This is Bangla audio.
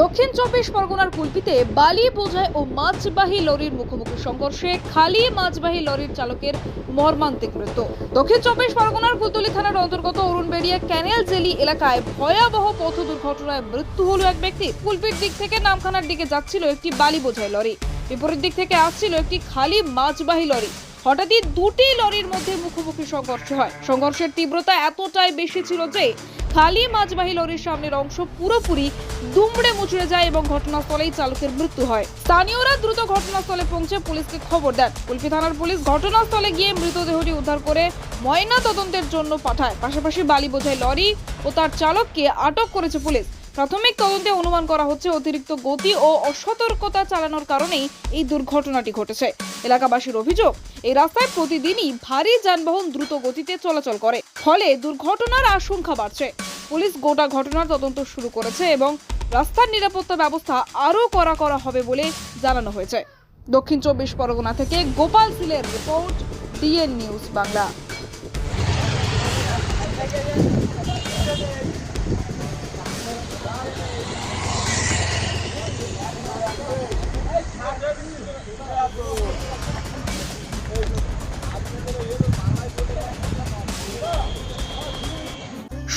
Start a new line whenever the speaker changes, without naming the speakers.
দক্ষিণ চব্বিশ পরগনার কুলপিতে বালি বোঝাই ও মাছবাহী লরির মুখোমুখি সংঘর্ষে খালি মাছবাহী লরির চালকের মর্মান্তিক মৃত্যু। দক্ষিণ চব্বিশ পরগনার কুলতলি থানার অন্তর্গত অরুণবেড়িয়া ক্যানেল জেলি এলাকায় ভয়াবহ পথ দুর্ঘটনায় মৃত্যু হলো এক ব্যক্তি। কুলপির দিক থেকে নামখানার দিকে যাচ্ছিল একটি বালি বোঝাই লরি। বিপরীত দিক থেকে আসছিল একটি খালি মাছবাহী লরি। হঠাৎই দুটি লরির মধ্যে মুখোমুখি সংঘর্ষ হয়। সংঘর্ষের তীব্রতা এতটাই বেশি ছিল যে খালি মাছবাহী লরির সামনের অংশ পুরোপুরি দুমড়ে মুচড়ে যায় এবং ঘটনাস্থলেই চালকের মৃত্যু হয়। স্থানীয়রা দ্রুত ঘটনাস্থলে পৌঁছে পুলিশকে খবর দেন। কুলপি থানার পুলিশ ঘটনাস্থলে গিয়ে মৃতদেহটি উদ্ধার করে ময়না তদন্তের জন্য পাঠায়। পাশাপাশি বালি বোঝাই লরি ও তার চালককে আটক করেছে পুলিশ। প্রাথমিক তদন্তে অনুমান করা হচ্ছে অতিরিক্ত গতি ও অসতর্কতা চালানোর কারণেই এই দুর্ঘটনাটি ঘটেছে। এলাকাবাসীর অভিযোগ, এই রাস্তায় প্রতিদিনই ভারী যানবাহন দ্রুত গতিতে চলাচল করে, ফলে দুর্ঘটনার আশঙ্কা বাড়ছে। পুলিশ গোটা ঘটনার তদন্ত শুরু করেছে এবং রাস্তার নিরাপত্তা ব্যবস্থা আরও করা করা হবে বলে জানানো হয়েছে। দক্ষিণ চব্বিশ পরগনা থেকে Gopal সিলের report, DN news Bangla.